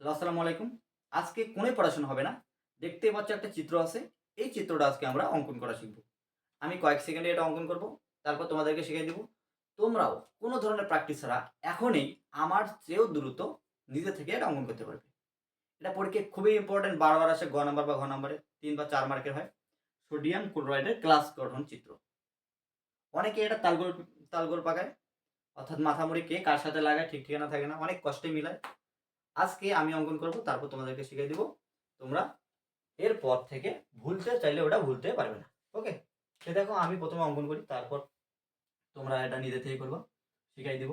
আসসালামু আলাইকুম। আজকে কোনোই পড়াশোনা হবে না? দেখতে পাচ্ছ একটা চিত্র আছে। এই চিত্রটা আজকে আমরা অঙ্কন করা শিখব। আমি কয়েক সেকেন্ডে এটা অঙ্কন করব, তারপর তোমাদেরকে শিখিয়ে দিব। তোমরাও কোনো ধরনের প্র্যাকটিস ছাড়া এখনই আমার চেয়েও দ্রুত নিজে থেকে এটা অঙ্কন করতে পারবে। এটা পরীক্ষায় খুবই ইম্পর্টেন্ট বারবার আসে, গ নাম্বার বা ঘ নাম্বারে, তিন বা চার মার্কের হয়। সোডিয়াম ক্লোরাইডের ক্লাস গঠন চিত্র। অনেকে এটা তালগোল তালগোল পাকায়, অর্থাৎ মাথামুড়ি কে কার সাথে লাগায়, ঠিক ঠিকানা থাকে না, অনেক কষ্টে মিলায়। আজকে আমি অঙ্কন করব, তারপর তোমাদেরকে শিখিয়ে দিব। তোমরা এরপর থেকে ভুলতে চাইলে ওটা ভুলতে পারবে না। ওকে সে দেখো, আমি প্রথমে অঙ্কন করি, তারপর তোমরা এটা নিজে থেকে করবা। শিখাই দিব।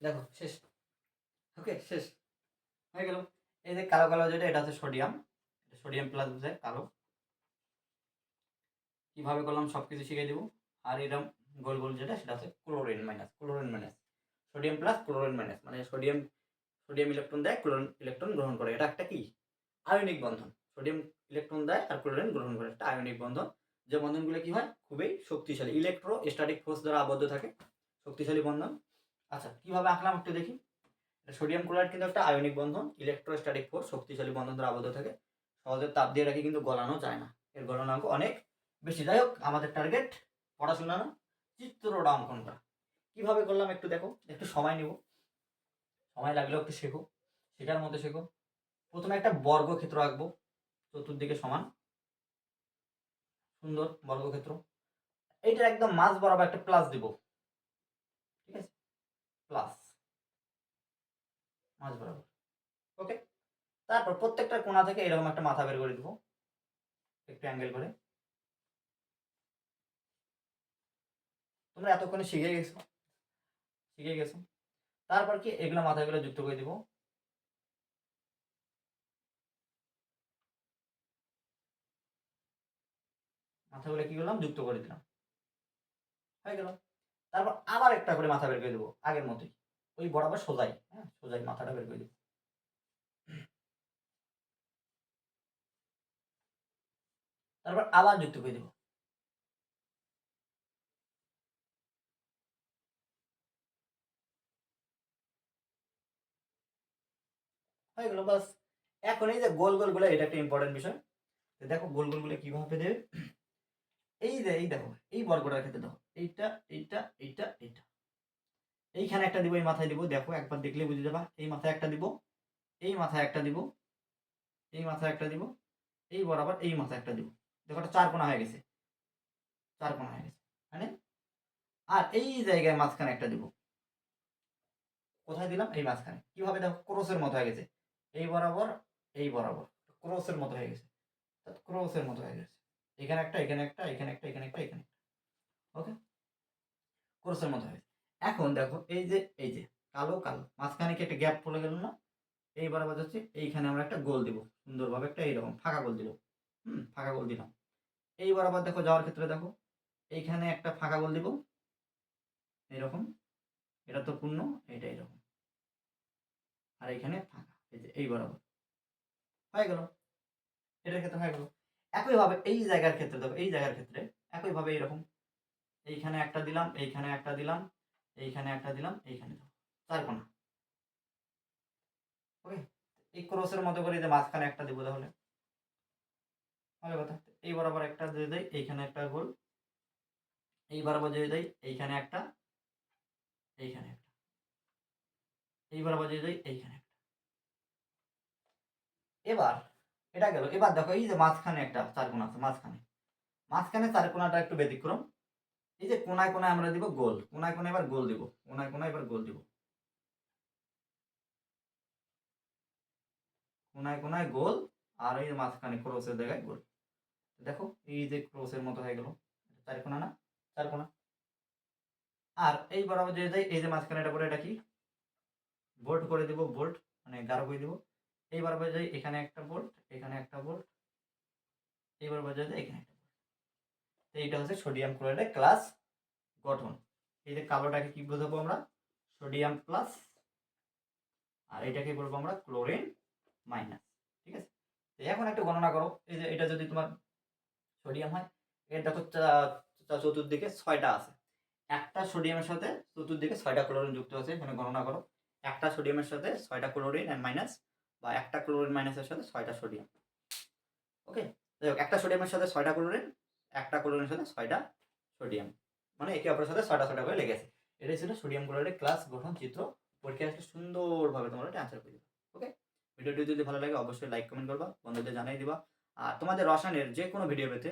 দেখো, শেষ। ওকে শেষ। হয়ে গেল। এই যে কালো কালো যেটা, এটা হচ্ছে সোডিয়াম সোডিয়াম প্লাস বোঝায় কালো। কীভাবে করলাম সব কিছু শিখে দেবো। আর এরকম গোল গোল যেটা, সেটা হচ্ছে chlorine minus chlorine minus sodium plus chlorine minus মানে সোডিয়াম সোডিয়াম ইলেকট্রন দেয় ক্লোরিন ইলেকট্রন গ্রহণ করে। এটা একটা কি? আয়নিক বন্ধন। সোডিয়াম ইলেকট্রন দেয় আর ক্লোরিন গ্রহণ করে। একটা আয়নিক বন্ধন। যে বন্ধনগুলো কি হয়? খুবই শক্তিশালী। ইলেকট্রো স্ট্যাটিক ফোর্স দ্বারা আবদ্ধ থাকে। শক্তিশালী বন্ধন। আচ্ছা কীভাবে আঁকলাম একটু দেখি। সোডিয়াম ক্লোরাইড কিন্তু একটা আয়নিক বন্ধন ইলেকট্রোস্ট্যাটিক ফোর্স শক্তিশালী বন্ধন দ্বারা আবদ্ধ থাকে। সহজে তাপ দিয়ে রাখি কিন্তু গলানো যায় না। এর গলনাঙ্ক অনেক বেশি। যাই হোক, আমাদের টার্গেট পড়াশোনা না চিত্রটা অঙ্কন করা কীভাবে করলাম একটু দেখো, একটু সময় নিব। সময় লাগলেও একটু শেখো শেখার মধ্যে শেখো। প্রথমে একটা বর্গক্ষেত্র আঁকবো, চতুর্দিকে সমান। সুন্দর বর্গক্ষেত্র। এইটার একদম মাঝ বরাবর একটা প্লাস দিব। প্লাস মাঝ বরাবর। ওকে তারপর প্রত্যেকটা কোণা থেকে এরকম একটা মাথা বের করে দিব। একটু অ্যাঙ্গেল করে। তোমরা এতক্ষণে শিখে গেছো? শিখে গেছো? তারপর কি এগুলো মাথাগুলো যুক্ত করে দিব। মাথাগুলো কি করলাম? যুক্ত করে দিলাম। হয়ে গেল। তারপর আবার একটা করে মাথা বের করে দেবো, আগের মতোই। ওই বরাবর সোজাই হ্যাঁ সোজাই মাথাটা বের করে দেবো। তারপর আবার যুক্ত করে দেবো। হয়ে গেল, বাস। এখন এই যে গোল গোল গোলগুলো, এটা একটা ইম্পর্টেন্ট বিষয়। দেখো গোল গোলগুলো কীভাবে দেবে? এই যে, এই দেখো, এই বর্গটার ক্ষেত্রে দেখো, এইটা এইটা এইটা এইটা। এইখানে একটা দিব, এই মাথায় দিব, দেখো, একবার দেখলে বুঝে যাবা, এই মাথায় একটা দিব, এই মাথায় একটা দিব, এই মাথায় একটা দিব, এই বরাবর এই মাথায় একটা দিব। দেখো একটা চার কোণা হয়ে গেছে। চার কোণা হয়ে গেছে মানে? আর এই জায়গায় মাঝখানে একটা দিব। কোথায় দিলাম? এই মাঝখানে। কীভাবে? দেখো, ক্রোসের মতো হয়ে গেছে। এই বরাবর এই বরাবর। ক্রোসের মতো হয়ে গেছে। ক্রোসের মতো হয়ে গেছে। এখানে একটা এখানে একটা এখানে একটা এখানে একটা, এখানে ওকে ক্রোসের মতো হয়ে গেছে এখন দেখো, এই যে এই যে, কালো কালো, মাঝখানে কি একটা গ্যাপ পড়ে গেল না? এই বরাবর হচ্ছে এইখানে আমরা একটা গোল দিব। সুন্দরভাবে একটা এইরকম ফাঁকা গোল দিল হুম, ফাঁকা গোল দিলাম। এই বরাবর দেখো, যাওয়ার ক্ষেত্রে দেখো, এইখানে একটা ফাঁকা গোল দিব। এইরকম, এটা তো পূর্ণ, এটা এরকম আর এইখানে ফাঁকা, এই যে এই বরাবর হয়ে গেল। এটার ক্ষেত্রে হয়ে গেল। একইভাবে এই জায়গার ক্ষেত্রে দেখো, এই জায়গার ক্ষেত্রে একইভাবে এরকম। এইখানে একটা দিলাম, এইখানে একটা দিলাম, এইখানে একটা দিলাম, এইখানে দাও চার কোণা ওকে এই ক্রসের মতো করে যে মাঝখানে একটা দেবো তাহলে। ভালো কথা? এই বরাবর একটা দিয়ে দেয় এইখানে একটা গোল। এই বরাবর দিয়ে দেয় এইখানে একটা এইখানে একটা। এই বরাবর দিয়ে দেয় এইখানে একটা। এবার এটা গেল। এবার দেখো, এই যে মাঝখানে একটা চার কোনা আছে, মাঝখানে। মাঝখানে চার কোনাটা একটু ব্যতিক্রম। এই যে কোনায় কোনায় আমরা দিব গোল, কোনায় কোনায় এবার গোল দিব, কোনায় কোনায় এবার গোল দিব। কোনায় কোনায় গোল, আর এই মাঝখানে ক্রসের জায়গায় গোল। দেখো, এই যে ক্রসের মতো হয়ে গেল। চার কোনা না? চার কোনা আর এই বরাবর যে এই যে মাঝখানে এটা করে এটা কি? বোল্ট করে দিব, বোল্ট মানে গাঢ় করে দিব। এই বরাবর যাই এখানে একটা বোল্ট এখানে একটা বোল্ট এইবার যাই এখানে একটা। তো এইটা হচ্ছে সোডিয়াম ক্লোরাইডের ক্লাস গঠন। এই যে কালোটাকে কি বোঝাবো আমরা? সোডিয়াম প্লাস আর এটাকে বলব আমরা ক্লোরিন মাইনাস ঠিক আছে? তো এখন একটা গণনা করো। এই যে এটা যদি তোমার সোডিয়াম হয়, এর দেখো চতুর্দিকে ছয়টা আছে। একটা সোডিয়ামের সাথে চতুর্দিকে ছয়টা ক্লোরিন যুক্ত আছে, এখানে গণনা করো। একটা সোডিয়ামের সাথে ছয়টা ক্লোরিন অ্যান্ড মাইনাস বা একটা ক্লোরিন মাইনাসের সাথে ছয়টা সোডিয়াম ওকে যাই হোক একটা সোডিয়ামের সাথে ছয়টা ক্লোরিন একটা ক্লোরিনের সাথে ছয়টা সোডিয়াম মানে একে অপরের সাথে ছয়টা ছয়টা করে লেগে আছে। এটাই ছিল সোডিয়াম ক্লোরাইডের ক্লাস গঠন চিত্র। পরীক্ষায় আসলে সুন্দরভাবে তোমরা এটা অ্যান্সার করে ওকে ভিডিওটি যদি ভালো লাগে, অবশ্যই লাইক কমেন্ট করবা, বন্ধুদের জানাই দিবা। আর তোমাদের রসায়নের যে কোনো ভিডিও পেতে,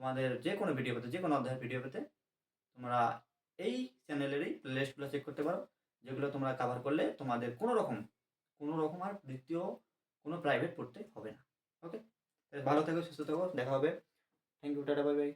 তোমাদের যে কোনো ভিডিও পেতে, যে কোনো অধ্যায়ের ভিডিও পেতে, তোমরা এই চ্যানেলেরই প্লেলিস্টগুলো চেক করতে পারো, যেগুলো তোমরা কাভার করলে তোমাদের কোনো রকম কোনো রকম আর দ্বিতীয় কোনো প্রাইভেট পড়তে হবে না। ওকে ভালো থাকো, সুস্থ থাকো, দেখা হবে। Thank you tata bye bye